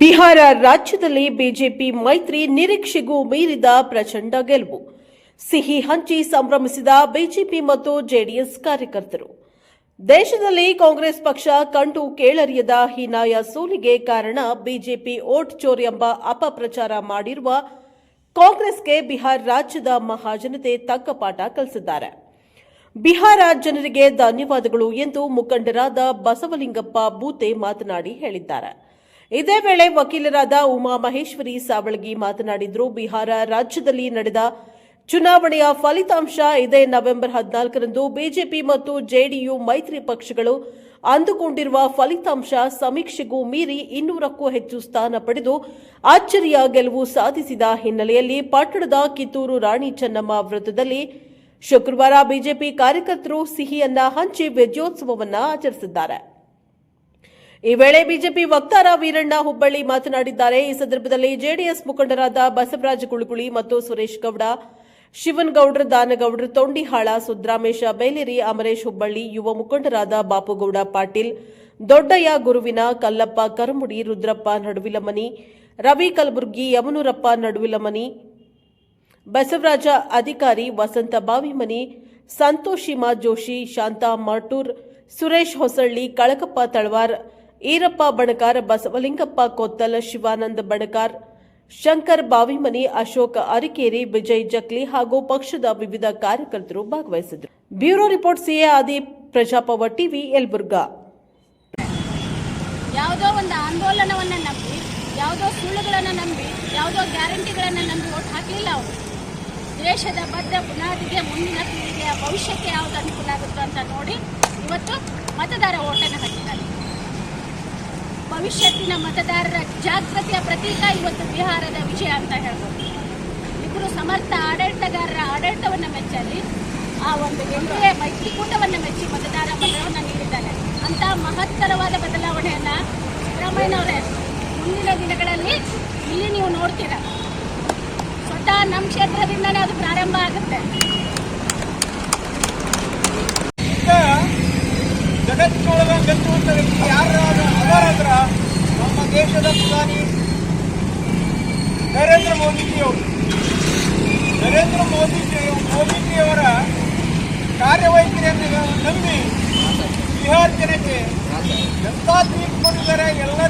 ಬಿಹಾರ ರಾಜ್ಯದಲ್ಲಿ ಬಿಜೆಪಿ ಮೈತ್ರಿ ನಿರೀಕ್ಷೆಗೂ ಮೀರಿದ ಪ್ರಚಂಡ ಗೆಲುವು. ಸಿಹಿ ಹಂಚಿ ಸಂಭ್ರಮಿಸಿದ ಬಿಜೆಪಿ ಮತ್ತು ಜೆಡಿಎಸ್ ಕಾರ್ಯಕರ್ತರು. ದೇಶದಲ್ಲಿ ಕಾಂಗ್ರೆಸ್ ಪಕ್ಷ ಕಂಡು ಕೇಳರಿಯದ ಹೀನಾಯ ಸೋಲಿಗೆ ಕಾರಣ ಬಿಜೆಪಿ ಓಟ್ ಚೋರ್ ಎಂಬ ಅಪಪ್ರಚಾರ ಮಾಡಿರುವ ಕಾಂಗ್ರೆಸ್ಗೆ ಬಿಹಾರ ರಾಜ್ಯದ ಮಹಾಜನತೆ ತಕ್ಕ ಪಾಠ ಕಲಿಸಿದ್ದಾರೆ. ಬಿಹಾರ ಜನರಿಗೆ ಧನ್ಯವಾದಗಳು ಎಂದು ಮುಖಂಡರಾದ ಬಸವಲಿಂಗಪ್ಪ ಬೂತೆ ಮಾತನಾಡಿ ಹೇಳಿದ್ದಾರೆ. ಇದೇ ವೇಳೆ ವಕೀಲರಾದ ಉಮಾ ಮಹೇಶ್ವರಿ ಸಾವಳಗಿ ಮಾತನಾಡಿದ್ರು, ಬಿಹಾರ ರಾಜ್ಯದಲ್ಲಿ ನಡೆದ ಚುನಾವಣೆಯ ಫಲಿತಾಂಶ ಇದೇ ನವೆಂಬರ್ ಹದಿನಾಲ್ಕರಂದು ಬಿಜೆಪಿ ಮತ್ತು ಜೆಡಿಯು ಮೈತ್ರಿ ಪಕ್ಷಗಳು ಅಂದುಕೊಂಡಿರುವ ಫಲಿತಾಂಶ ಸಮೀಕ್ಷೆಗೂ ಮೀರಿ ಇನ್ನೂರಕ್ಕೂ ಹೆಚ್ಚು ಸ್ಥಾನ ಪಡೆದು ಅಚ್ಚರಿಯ ಗೆಲುವು ಸಾಧಿಸಿದ ಹಿನ್ನೆಲೆಯಲ್ಲಿ ಪಟ್ಟಣದ ಕಿತ್ತೂರು ರಾಣಿ ಚೆನ್ನಮ್ಮ ವೃತ್ತದಲ್ಲಿ ಶುಕ್ರವಾರ ಬಿಜೆಪಿ ಕಾರ್ಯಕರ್ತರು ಸಿಹಿಯನ್ನ ಹಂಚಿ ವಿಜಯೋತ್ಸವವನ್ನು ಆಚರಿಸಿದ್ದಾರೆ. ಈ ವೇಳೆ ಬಿಜೆಪಿ ವಕ್ತಾರ ವೀರಣ್ಣ ಹುಬ್ಬಳ್ಳಿ ಮಾತನಾಡಿದ್ದಾರೆ. ಈ ಸಂದರ್ಭದಲ್ಲಿ ಜೆಡಿಎಸ್ ಮುಖಂಡರಾದ ಬಸವರಾಜ ಕುಳುಗುಳಿ ಮತ್ತು ಸುರೇಶ್ ಗೌಡ, ಶಿವನಗೌಡ್ರ, ದಾನಗೌಡ್ರ, ತೊಂಡಿಹಾಳ, ಸುದ್ರಾಮೇಶ, ಬೇಲೇರಿ, ಅಮರೇಶ್ ಹುಬ್ಬಳ್ಳಿ, ಯುವ ಮುಖಂಡರಾದ ಬಾಪುಗೌಡ ಪಾಟೀಲ್, ದೊಡ್ಡಯ್ಯ ಗುರುವಿನ ಕಲ್ಲಪ್ಪ ಕರಮುಡಿ, ರುದ್ರಪ್ಪ ನಡುವಿಲಮನಿ, ರವಿ ಕಲಬುರ್ಗಿ, ಯಮನೂರಪ್ಪ ನಡುವಿಲಮನಿ, ಬಸವರಾಜ ಅಧಿಕಾರಿ ವಸಂತ ಬಾವಿಮನಿ ಸಂತೋಷಿಮಾ ಜೋಶಿ, ಶಾಂತಾ ಮಾಟೂರ್, ಸುರೇಶ್ ಹೊಸಳ್ಳಿ, ಕಳಕಪ್ಪ ತಳವಾರ್ ಈರಪ್ಪ ಬಣಕಾರ್, ಬಸವಲಿಂಗಪ್ಪ ಕೊತ್ತಲ, ಶಿವಾನಂದ ಬಣಕಾರ್, ಶಂಕರ್ ಬಾವಿಮನಿ, ಅಶೋಕ ಅರಿಕೇರಿ, ವಿಜಯ್ ಜಕ್ಲಿ ಹಾಗೂ ಪಕ್ಷದ ವಿವಿಧ ಕಾರ್ಯಕರ್ತರು ಭಾಗವಹಿಸಿದರು ಬ್ಯೂರೋ ರಿಪೋರ್ಟ್ ಸಿಎ ಆದಿ ಪ್ರಜಾಪವ ಟಿವಿ ಯಲಬುರ್ಗ. ಯಾವುದೋ ಒಂದು ಆಂದೋಲನವನ್ನು ನಂಬಿ, ಯಾವುದೋ ಸುಳ್ಳುಗಳನ್ನು ನಂಬಿ, ಯಾವುದೋ ಗ್ಯಾರಂಟಿಗಳನ್ನು ನಂಬಿ ಓಟ್ ಹಾಕಲಿಲ್ಲ ಅವರು. ದೇಶದ ಬದ್ಧ ಬುನಾದಿಗೆ ಮುಂದಿನ ಪೀಳಿಗೆಯ ಭವಿಷ್ಯಕ್ಕೆ ಯಾವುದು ಅನುಕೂಲ ಆಗುತ್ತೋ ಅಂತ ನೋಡಿ, ಇವತ್ತು ಮತದಾರ ಓಟನ್ನು ಹಾಕಿದ್ದಾರೆ ಭವಿಷ್ಯತ್ತಿನ ಮತದಾರರ ಜಾಗೃತಿಯ ಪ್ರತೀಕ ಇವತ್ತು ಬಿಹಾರದ ವಿಜಯ ಅಂತ ಹೇಳ್ಬೋದು. ಇಬ್ಬರು ಸಮರ್ಥ ಆಡಳಿತಗಾರರ ಆಡಳಿತವನ್ನು ಮೆಚ್ಚಲಿ, ಆ ಒಂದು ಎಂಬೆ ಮೈತ್ರಿಕೂಟವನ್ನು ಮೆಚ್ಚಿ ಮತದಾರ ಮತವನ್ನು ನೀಡಿದ್ದಾರೆ. ಅಂತ ಮಹತ್ತರವಾದ ಬದಲಾವಣೆಯನ್ನು ಸಿದ್ದರಾಮಯ್ಯನವರೇ ಮುಂದಿನ ದಿನಗಳಲ್ಲಿ ಇಲ್ಲಿ ನೀವು ನೋಡ್ತೀರ. ಸ್ವತಃ ನಮ್ಮ ಕ್ಷೇತ್ರದಿಂದಲೇ ಅದು ಪ್ರಾರಂಭ ಆಗುತ್ತೆ. ದೇಶದ ಪ್ರಧಾನಿ ನರೇಂದ್ರ ಮೋದಿಜಿಯವರು ನರೇಂದ್ರ ಮೋದಿಜಿ ಮೋದಿಜಿಯವರ ಕಾರ್ಯವೈಖರಿಯನ್ನು ನಂಬಿ ಬಿಹಾರ್ ಜನತೆ ಎಂಥ ತೀರ್ಪು ಕೊಟ್ಟಿದ್ದಾರೆ ಎಲ್ಲರ